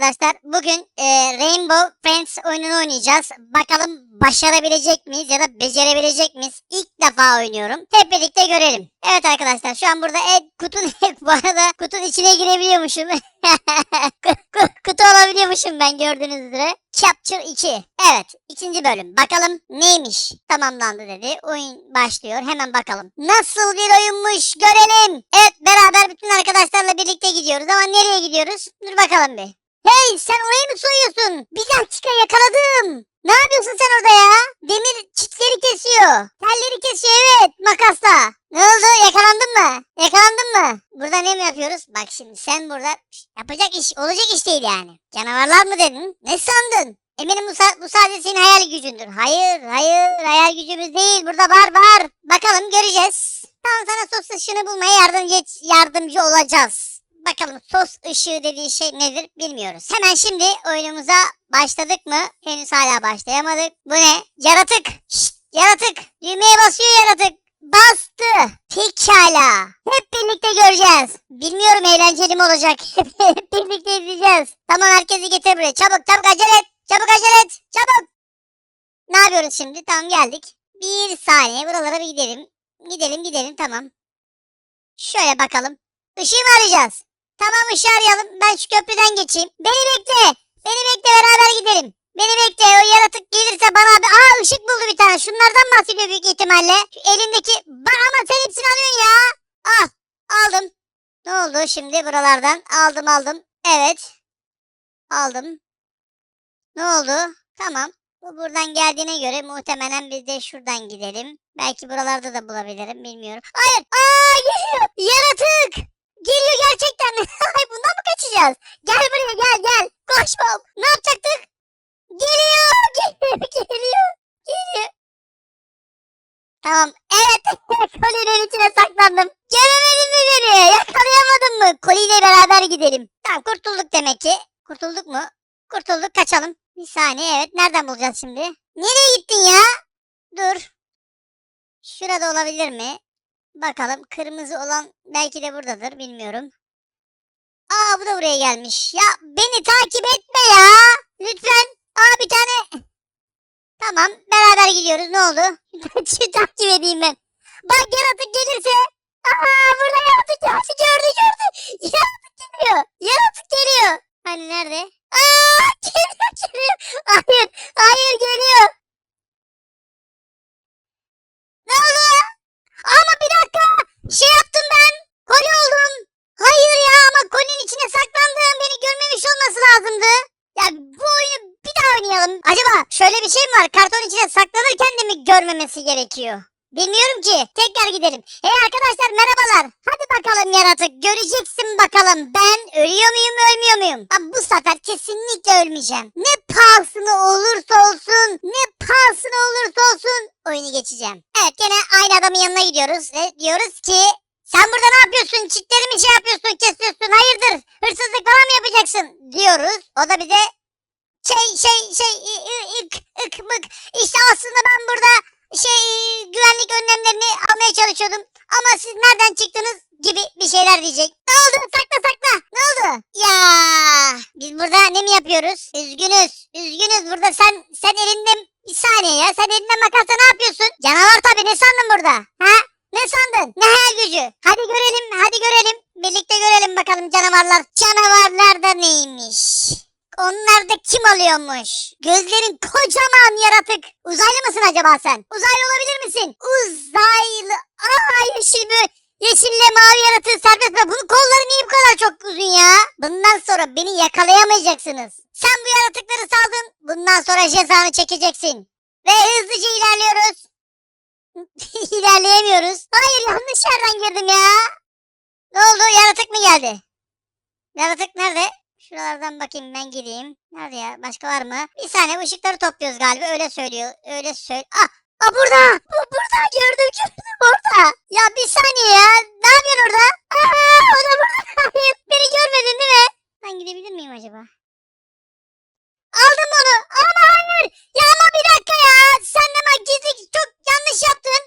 arkadaşlar bugün e, Rainbow Friends oyununu oynayacağız. Bakalım başarabilecek miyiz ya da becerebilecek miyiz? İlk defa oynuyorum. Hep birlikte görelim. Evet arkadaşlar şu an burada e, kutunun bu arada kutunun içine girebiliyormuşum. Ku- ku- Kutu alabiliyormuşum ben gördüğünüz üzere. Capture 2. Evet ikinci bölüm. Bakalım neymiş? Tamamlandı dedi. Oyun başlıyor. Hemen bakalım. Nasıl bir oyunmuş görelim. Evet beraber bütün arkadaşlarla birlikte gidiyoruz ama nereye gidiyoruz? Dur bakalım bir. Hey sen orayı mı soyuyorsun? Bir dakika yakaladım. Ne yapıyorsun sen orada ya? Demir çitleri kesiyor. Telleri kesiyor evet makasla. Ne oldu yakalandın mı? Yakalandın mı? Burada ne mi yapıyoruz? Bak şimdi sen burada yapacak iş olacak iş değil yani. Canavarlar mı dedin? Ne sandın? Eminim bu, bu sadece senin hayal gücündür. Hayır hayır hayal gücümüz değil burada var var. Bakalım göreceğiz. Tamam sana sos ışığını bulmaya yardımcı, yardımcı olacağız. Bakalım sos ışığı dediği şey nedir bilmiyoruz. Hemen şimdi oyunumuza başladık mı? Henüz hala başlayamadık. Bu ne? Yaratık. Şşt, yaratık. Düğmeye basıyor yaratık. Bastı. Pekala. Hep birlikte göreceğiz. Bilmiyorum eğlenceli mi olacak. Hep birlikte izleyeceğiz. Tamam herkesi getir buraya. Çabuk çabuk acele et. Çabuk acele et. Çabuk. Ne yapıyoruz şimdi? Tamam geldik. Bir saniye buralara bir gidelim. Gidelim gidelim tamam. Şöyle bakalım. Işığı mı arayacağız? Tamam ışığı arayalım. Ben şu köprüden geçeyim. Beni bekle. Beni bekle beraber gidelim. Beni bekle o yaratık gelirse bana bir... Aa ışık buldu bir tane. Şunlardan bahsediyor büyük ihtimalle. Şu elindeki... Ama sen hepsini alıyorsun ya. Al. Aldım. Ne oldu şimdi buralardan? Aldım aldım. Evet. Aldım. Ne oldu? Tamam. Bu buradan geldiğine göre muhtemelen biz de şuradan gidelim. Belki buralarda da bulabilirim bilmiyorum. Hayır. Aa geliyor. Yaratık. Geliyor gerçekten. Ay bundan mı kaçacağız? Gel buraya gel gel. Koşma. Ne yapacaktık? Geliyor. Geliyor. Geliyor. Geliyor. Tamam. Evet. Kolinin içine saklandım. Göremedin mi beni? Yakalayamadın mı? Koliyle beraber gidelim. Tamam kurtulduk demek ki. Kurtulduk mu? Kurtulduk kaçalım. Bir saniye evet. Nereden bulacağız şimdi? Nereye gittin ya? Dur. Şurada olabilir mi? Bakalım kırmızı olan belki de buradadır bilmiyorum. Aa bu da buraya gelmiş. Ya beni takip etme ya. Lütfen. Aa bir tane. Tamam beraber gidiyoruz ne oldu? Şu takip edeyim ben. Bak yaratık gelirse. Aa burada yaratık geldi gördü gördü. Yaratık geliyor. Yaratık geliyor. Hani nerede? Aa geliyor geliyor. Hayır hayır geliyor. Ne oldu? Ama bir dakika. Şey yaptım ben. Koli oldum. Hayır ya ama kolinin içine saklandığım beni görmemiş olması lazımdı. Ya bu oyunu bir daha oynayalım. Acaba şöyle bir şey mi var? Karton içine saklanırken de mi görmemesi gerekiyor? Bilmiyorum ki. Tekrar gidelim. Hey arkadaşlar merhabalar. Hadi bakalım yaratık. Göreceksin bakalım. Ben ölüyor muyum ölmüyor muyum? Ha, bu sefer kesinlikle ölmeyeceğim. Ne pahasına olursa olsun. Ne pahasına olursa olsun. Oyunu geçeceğim. Evet gene aynı adamın yanına gidiyoruz. Ve diyoruz ki sen burada ne yapıyorsun? Çitlerimi şey yapıyorsun, kesiyorsun. Hayırdır? Hırsızlık falan mı yapacaksın? Diyoruz. O da bize şey şey şey ık ık mık. İşte aslında ben burada şey güvenlik önlemlerini almaya çalışıyordum. Ama siz nereden çıktınız gibi bir şeyler diyecek. Ne oldu? Sakla sakla. Ne oldu? Ya biz burada ne mi yapıyoruz? Üzgünüz. Üzgünüz burada sen sen elinde bir saniye ya. Sen elinde makasla ne yapıyorsun? Canavar tabii ne sandın burada? Ha? Ne sandın? Ne hayal gücü? Hadi görelim, hadi görelim. Birlikte görelim bakalım canavarlar. Canavarlar da neymiş? Onlar da kim alıyormuş? Gözlerin kocaman yaratık. Uzaylı mısın acaba sen? Uzaylı olabilir misin? Uzaylı. Aa yeşil bir yeşille mavi yaratığı serbest bırak. Bunun kolları niye bu kadar çok uzun ya? Bundan sonra beni yakalayamayacaksınız. Sen bu yaratıkları saldın. Bundan sonra cezanı çekeceksin. Ve hızlıca ilerliyoruz. İlerleyemiyoruz. Hayır yanlış yerden girdim ya. Ne oldu? Yaratık mı geldi? Yaratık nerede? Şuralardan bakayım ben gideyim. Nerede ya? Başka var mı? Bir saniye ışıkları topluyoruz galiba. Öyle söylüyor. Öyle söyle. Ah! Aa burada! Bu burada gördüm gördüm orada. Ya bir saniye ya. Ne yapıyorsun orada? Aa, o da burada. Beni görmedin değil mi? Ben gidebilir miyim acaba? Aldım onu. Ama hayır. Ya ama bir dakika ya. Sen bak gizli çok yanlış yaptın.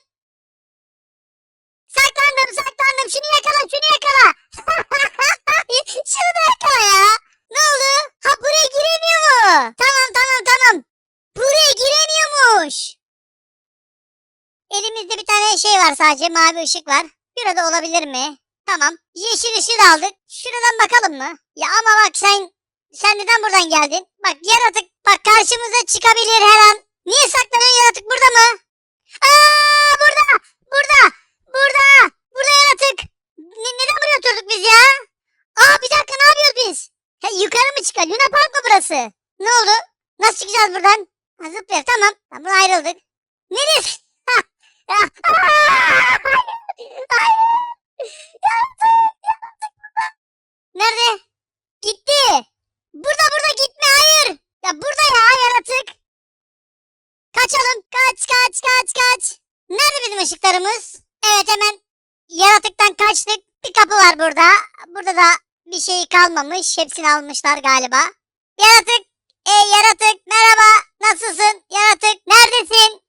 Saklandım saklandım. Şunu yakala şunu yakala. şunu da yakala ya. Ne oldu? Ha bu var sadece. Mavi ışık var. Şurada olabilir mi? Tamam. Yeşil ışığı da aldık. Şuradan bakalım mı? Ya ama bak sen sen neden buradan geldin? Bak yaratık bak karşımıza çıkabilir her an. Niye saklanıyor yaratık burada mı? Aa burada! Burada! Burada! Burada yaratık! Ne- neden buraya oturduk biz ya? Aa bir dakika ne yapıyoruz biz? Ha, yukarı mı çıkar? Luna Park mı burası? Ne oldu? Nasıl çıkacağız buradan? Ha, zıplayalım tamam. Tamam ayrıldık. Neresi? Nerede? Gitti. Burada burada gitme hayır. Ya burada ya yaratık. Kaçalım. Kaç kaç kaç kaç. Nerede bizim ışıklarımız? Evet hemen yaratıktan kaçtık. Bir kapı var burada. Burada da bir şey kalmamış. Hepsini almışlar galiba. Yaratık. Ey yaratık merhaba. Nasılsın? Yaratık neredesin?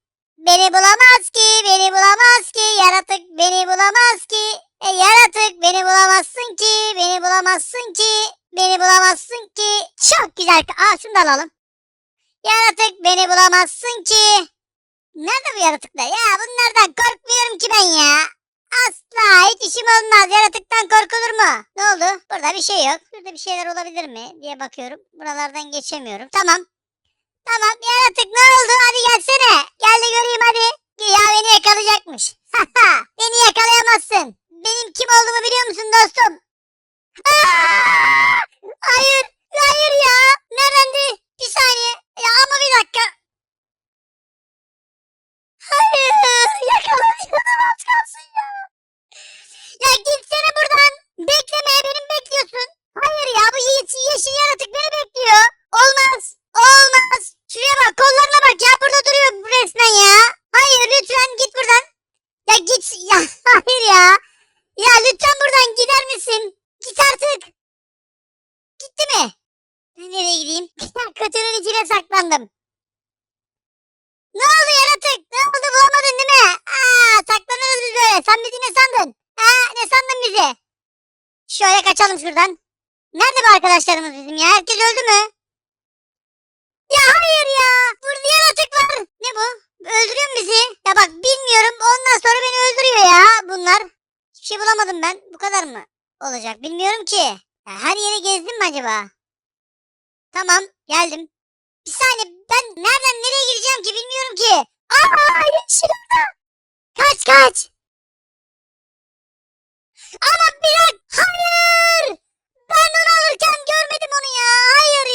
Beni bulamaz ki, beni bulamaz ki, yaratık beni bulamaz ki. E yaratık beni bulamazsın ki, beni bulamazsın ki, beni bulamazsın ki. Çok güzel. Aa şunu da alalım. Yaratık beni bulamazsın ki. Nerede bu yaratıklar? Ya bunlardan korkmuyorum ki ben ya. Asla hiç işim olmaz. Yaratıktan korkulur mu? Ne oldu? Burada bir şey yok. Burada bir şeyler olabilir mi diye bakıyorum. Buralardan geçemiyorum. Tamam. Tamam yaratık ne oldu? Hadi gelsene. Gel de göreyim hadi. Ya beni yakalayacakmış. beni yakalayamazsın. Benim kim olduğumu biliyor musun dostum? Aa! Hayır. Hayır ya. Neredendi? Bir saniye. Ya ama bir dakika. Hayır. Yakalanıyordum az kalsın ya. Ya gitsene buradan. Bekleme beni mi bekliyorsun? Hayır ya bu yeşil, yeşil yaratık beni bekliyor. Olmaz. Olmaz. Şuraya bak kollarına bak ya burada duruyor resmen ya. Hayır lütfen git buradan. Ya git ya hayır ya. Ya lütfen buradan gider misin? Git artık. Gitti mi? Ben nereye Kutunun içine saklandım. Ne oldu yaratık? Ne oldu bulamadın değil mi? Aa saklanırız biz böyle. Sen bizi ne sandın? Ha ne sandın bizi? Şöyle kaçalım şuradan. Nerede bu arkadaşlarımız bizim ya? Herkes öldü mü? Ya hayır ya. Burada yaratık var. Ne bu? Öldürüyor mu bizi? Ya bak bilmiyorum. Ondan sonra beni öldürüyor ya bunlar. Hiçbir şey bulamadım ben. Bu kadar mı olacak? Bilmiyorum ki. Ya her yeri gezdim mi acaba? Tamam geldim. Bir saniye ben nereden nereye gireceğim ki bilmiyorum ki. Aa yeşil orada. Kaç kaç. Ama bir dakika. Hayır. Ben onu alırken görmedim onu ya. Hayır